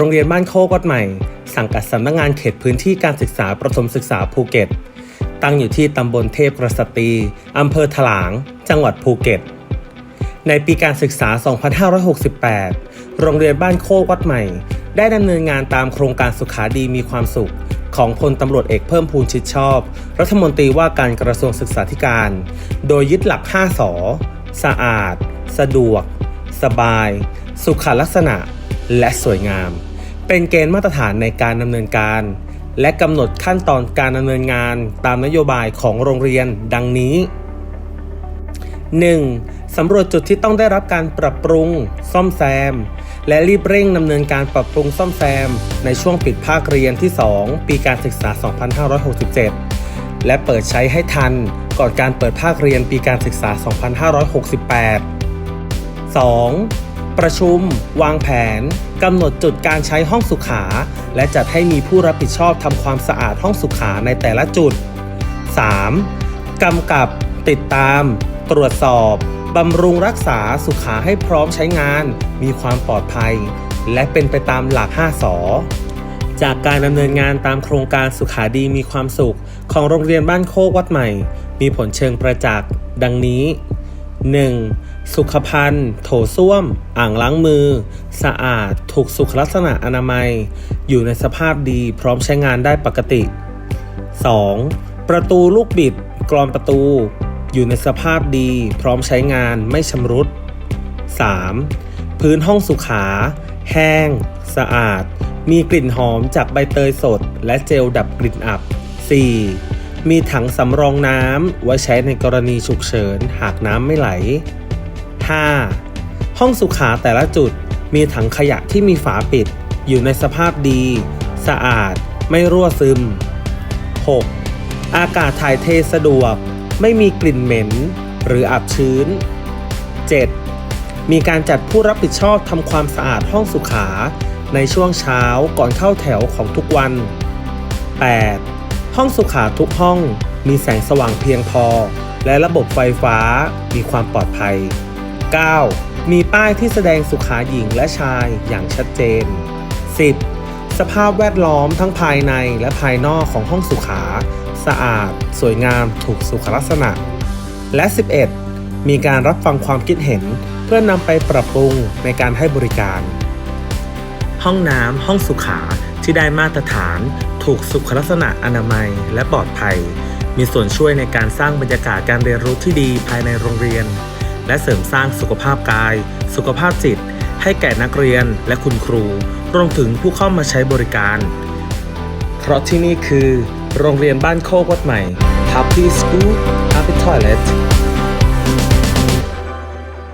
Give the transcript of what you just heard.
รงเรียนบ้านโคกวัดใหม่ สังกัดสำนักงานเขตพื้นที่การศึกษาประถมศึกษาภูเก็ต ตั้งอยู่ที่ตำบลเทพกระสตีอำเภอถลาง จังหวัดภูเก็ต ในปีการศึกษา 2568 โรงเรียนบ้านโคกวัดใหม่ ได้ดำเนินงานตามโครงการสุขาดีมีความสุขของพลตำรวจเอกเพิ่มพูนชิดชอบ รัฐมนตรีว่าการกระทรวงศึกษาธิการ โดยยึดหลัก 5สอสะอาด สะดวก สบาย สุขลักษณะ และสวยงาม เป็นเกณฑ์มาตรฐานในการดำเนินการ และกำหนดขั้นตอนการดำเนินงานตามนโยบายของโรงเรียนดังนี้ 1. สำรวจจุดที่ต้องได้รับการปรับปรุง ซ่อมแซม และรีบเร่งดำเนินการปรับปรุงซ่อมแซม ในช่วงปิดภาคเรียนที่ 2 ปีการศึกษา 2567 และเปิดใช้ให้ทันก่อนการเปิดภาคเรียนปีการศึกษา 2568 2. ประชุม วางแผนกำหนดจุดการใช้ห้องสุขา และจัดให้มีผู้รับผิดชอบทำความสะอาดห้องสุขาในแต่ละจุด 3. กำกับ ติดตาม ตรวจสอบบำรุงรักษาสุขาให้พร้อมใช้งาน มีความปลอดภัย และเป็นไปตามหลัก 5สอจากการดำเนินงานตามโครงการสุขาดีมีความสุข ของโรงเรียนบ้านโคกวัดใหม่ มีผลเชิงประจักษ์ ดังนี้ 1. สุขภัณฑ์ โถส้วม อ่างล้างมือ สะอาด ถูกสุขลักษณะอนามัย อยู่ในสภาพดีพร้อมใช้งานได้ปกติ 2. ประตูลูกบิด กรอนประตู อยู่ในสภาพดี พร้อมใช้งานไม่ชำรุด 3. พื้นห้องสุขา แห้ง สะอาด มีกลิ่นหอมจากใบเตยสด และเจลดับกลิ่นอับ 4. มีถังสำรองน้ำไว้ใช้ในกรณีฉุกเฉินหากน้ำไม่ไหล 5. ห้องสุขาแต่ละจุดมีถังขยะที่มีฝาปิด อยู่ในสภาพดี สะอาด ไม่รั่วซึม 6. อากาศถ่ายเทสะดวก ไม่มีกลิ่นเหม็น หรืออับชื้น 7. มีการจัดผู้รับผิดชอบทำความสะอาดห้องสุขาในช่วงเช้าก่อนเข้าแถวของทุกวัน 8. ห้องสุขาทุกห้องมีแสงสว่างเพียงพอ และระบบไฟฟ้ามีความปลอดภัย 9. มีป้ายที่แสดงสุขาหญิงและชายอย่างชัดเจน 10. สภาพแวดล้อมทั้งภายในและภายนอกของห้องสุขา สะอาด สวยงามถูกสุขลักษณะ และ 11. มีการรับฟังความคิดเห็นเพื่อนำไปปรับปรุงในการให้บริการ ห้องน้ำห้องสุขาที่ได้มาตรฐาน ถูกสุขลักษณะอนามัยและปลอดภัย มีส่วนช่วยในการสร้างบรรยากาศการเรียนรู้ที่ดีภายในโรงเรียน และเสริมสร้างสุขภาพกาย สุขภาพจิต ให้แก่นักเรียนและคุณครู รวมถึงผู้เข้ามาใช้บริการ เพราะที่นี่คือ โรงเรียนบ้านโคกวัดใหม่ Happy School Happy Toilet